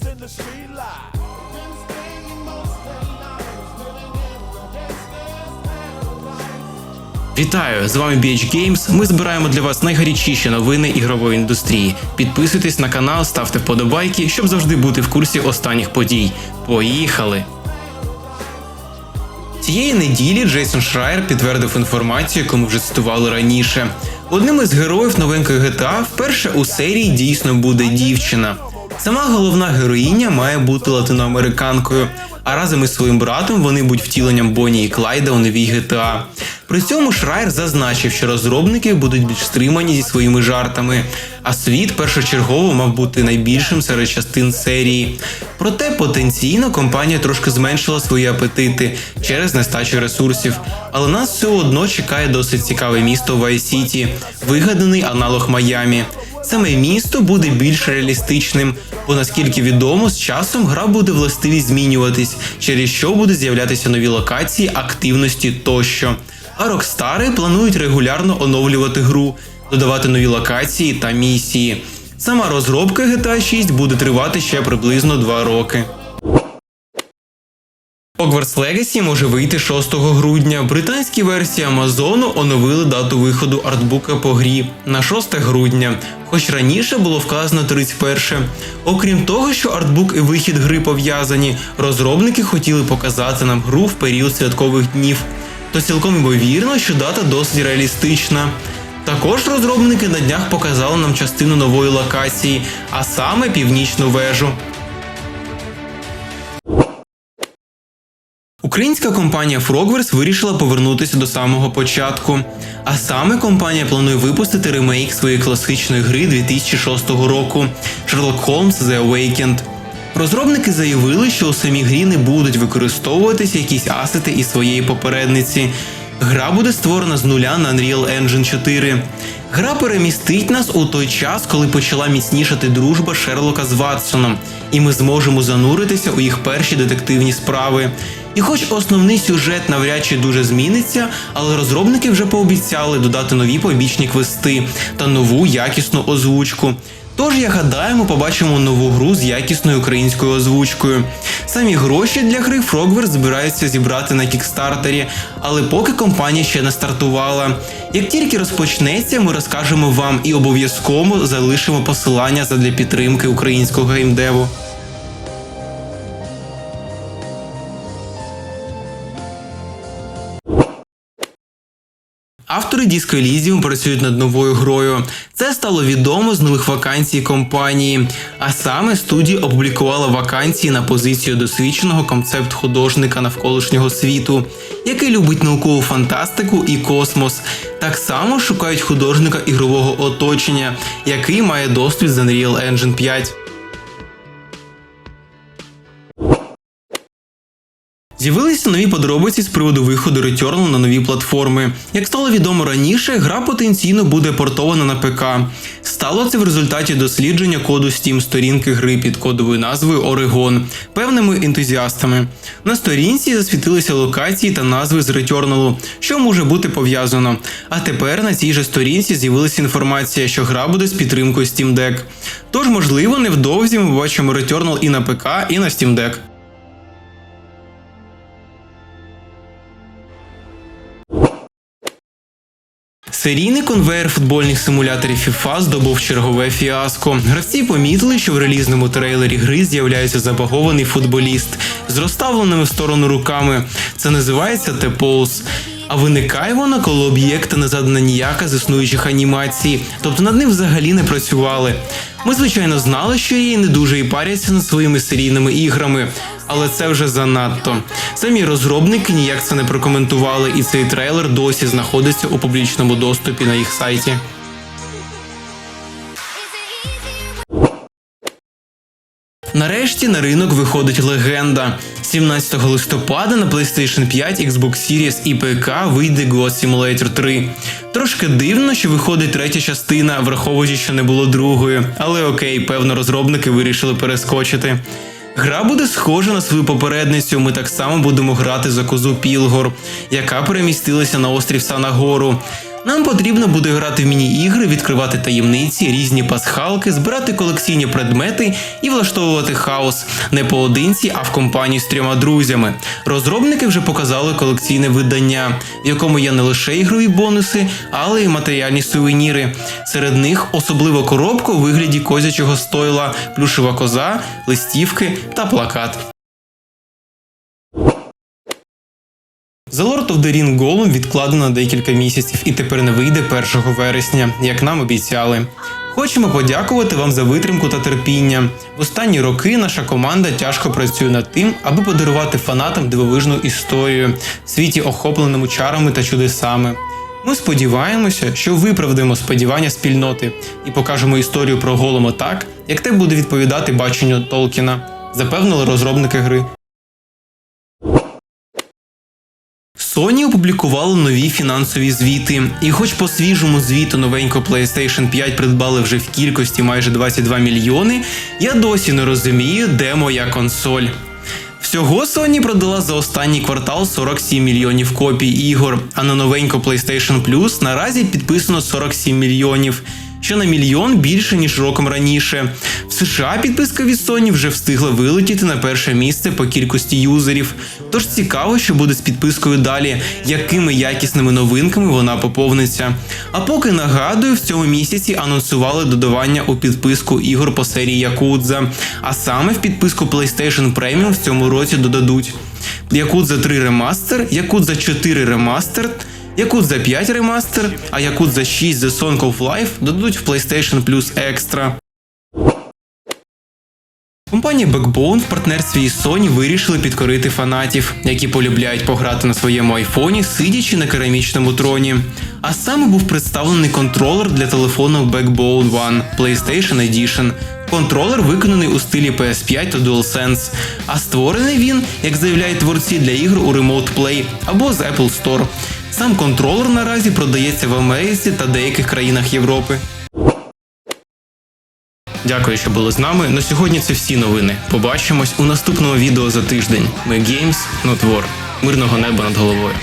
as in the street light. Вітаю! З вами BH Games. Ми збираємо для вас найгарячіші новини ігрової індустрії. Підписуйтесь на канал, ставте вподобайки, щоб завжди бути в курсі останніх подій. Поїхали! Цієї неділі Джейсон Шрайер підтвердив інформацію, яку ми вже цитували раніше. Одним із героїв новенької GTA вперше у серії дійсно буде дівчина. Сама головна героїня має бути латиноамериканкою, а разом із своїм братом вони будуть втіленням Бонні і Клайда у новій GTA. При цьому Шрайер зазначив, що розробники будуть більш стримані зі своїми жартами, а світ першочергово мав бути найбільшим серед частин серії. Проте потенційно компанія трошки зменшила свої апетити через нестачу ресурсів, але нас все одно чекає досить цікаве місто City, вигаданий аналог Майамі. Саме місто буде більш реалістичним, бо наскільки відомо, з часом гра буде властивість змінюватись, через що буде з'являтися нові локації, активності тощо. А Рокстари планують регулярно оновлювати гру, додавати нові локації та місії. Сама розробка GTA 6 буде тривати ще приблизно 2 роки. Hogwarts Legacy може вийти 6 грудня. Британські версії Амазону оновили дату виходу артбука по грі на 6 грудня, хоч раніше було вказано 31. Окрім того, що артбук і вихід гри пов'язані, розробники хотіли показати нам гру в період святкових днів. То цілком ймовірно, що дата досить реалістична. Також розробники на днях показали нам частину нової локації, а саме північну вежу. Українська компанія Frogwares вирішила повернутися до самого початку. А саме компанія планує випустити ремейк своєї класичної гри 2006 року Sherlock Holmes The Awakened. Розробники заявили, що у самій грі не будуть використовуватися якісь асети із своєї попередниці. Гра буде створена з нуля на Unreal Engine 4. Гра перемістить нас у той час, коли почала міцнішати дружба Шерлока з Ватсоном, і ми зможемо зануритися у їх перші детективні справи. І хоч основний сюжет навряд чи дуже зміниться, але розробники вже пообіцяли додати нові побічні квести та нову якісну озвучку. Тож, я гадаю, ми побачимо нову гру з якісною українською озвучкою. Самі гроші для гри Frogwares збираються зібрати на кікстартері, але поки компанія ще не стартувала. Як тільки розпочнеться, ми розкажемо вам і обов'язково залишимо посилання задля підтримки українського геймдеву. Автори Disco Elysium працюють над новою грою. Це стало відомо з нових вакансій компанії. А саме студія опублікувала вакансії на позицію досвідченого концепт-художника навколишнього світу, який любить наукову фантастику і космос. Так само шукають художника ігрового оточення, який має досвід з Unreal Engine 5. З'явилися нові подробиці з приводу виходу Returnal на нові платформи. Як стало відомо раніше, гра потенційно буде портована на ПК. Стало це в результаті дослідження коду Steam сторінки гри під кодовою назвою Oregon певними ентузіастами. На сторінці засвітилися локації та назви з Returnal, що може бути пов'язано. А тепер на цій же сторінці з'явилася інформація, що гра буде з підтримкою Steam Deck. Тож, можливо, невдовзі ми побачимо Returnal і на ПК, і на Steam Deck. Серійний конвейер футбольних симуляторів FIFA здобув чергове фіаско. Гравці помітили, що в релізному трейлері гри з'являється забагований футболіст з розставленими в сторону руками. Це називається T-Pose. А виникає вона, коли об'єкта не задана ніяка з існуючих анімацій, тобто над ним взагалі не працювали. Ми, звичайно, знали, що її не дуже і паряться над своїми серійними іграми, але це вже занадто. Самі розробники ніяк це не прокоментували, і цей трейлер досі знаходиться у публічному доступі на їх сайті. Нарешті на ринок виходить легенда. 17 листопада на PlayStation 5, Xbox Series і ПК вийде Ghost Simulator 3. Трошки дивно, що виходить третя частина, враховуючи, що не було другої, але окей, певно, розробники вирішили перескочити. Гра буде схожа на свою попередницю. Ми так само будемо грати за козу Пілгор, яка перемістилася на острів Санагору. Нам потрібно буде грати в міні-ігри, відкривати таємниці, різні пасхалки, збирати колекційні предмети і влаштовувати хаос не поодинці, а в компанії з трьома друзями. Розробники вже показали колекційне видання, в якому є не лише ігрові бонуси, але й матеріальні сувеніри. Серед них особливо коробка у вигляді козячого стойла, плюшева коза, листівки та плакат. The Lord of the Ring Gollum відкладено декілька місяців і тепер не вийде 1 вересня, як нам обіцяли. Хочемо подякувати вам за витримку та терпіння. В останні роки наша команда тяжко працює над тим, аби подарувати фанатам дивовижну історію в світі, охопленому чарами та чудесами. Ми сподіваємося, що виправдаємо сподівання спільноти і покажемо історію про Голома так, як те буде відповідати баченню Толкіна, запевнили розробники гри. Sony опублікували нові фінансові звіти, і хоч по свіжому звіту новенько PlayStation 5 придбали вже в кількості майже 22 мільйони, я досі не розумію, де моя консоль. Всього Sony продала за останній квартал 47 мільйонів копій ігор, а на новенько PlayStation Plus наразі підписано 47 мільйонів, що на мільйон більше ніж роком раніше. В США підписка від Sony вже встигла вилетіти на перше місце по кількості юзерів. Тож цікаво, що буде з підпискою далі, якими якісними новинками вона поповниться. А поки нагадую, в цьому місяці анонсували додавання у підписку ігор по серії Якудза. А саме в підписку PlayStation Premium в цьому році додадуть Якудза 3 ремастер, Якудза 4 ремастер. Якудза 5 ремастер, а Якут за 6 The Song of Life додадуть в PlayStation Plus Extra. Компанія Backbone в партнерстві із Sony вирішили підкорити фанатів, які полюбляють пограти на своєму айфоні, сидячи на керамічному троні. А саме був представлений контролер для телефону Backbone One PlayStation Edition. Контролер виконаний у стилі PS5 та DualSense, а створений він, як заявляють творці для ігр у Remote Play або з Apple Store. Сам контролер наразі продається в Америці та деяких країнах Європи. Дякую, що були з нами. На сьогодні це всі новини. Побачимось у наступному відео за тиждень. Ми Games, Not. Мирного неба над головою.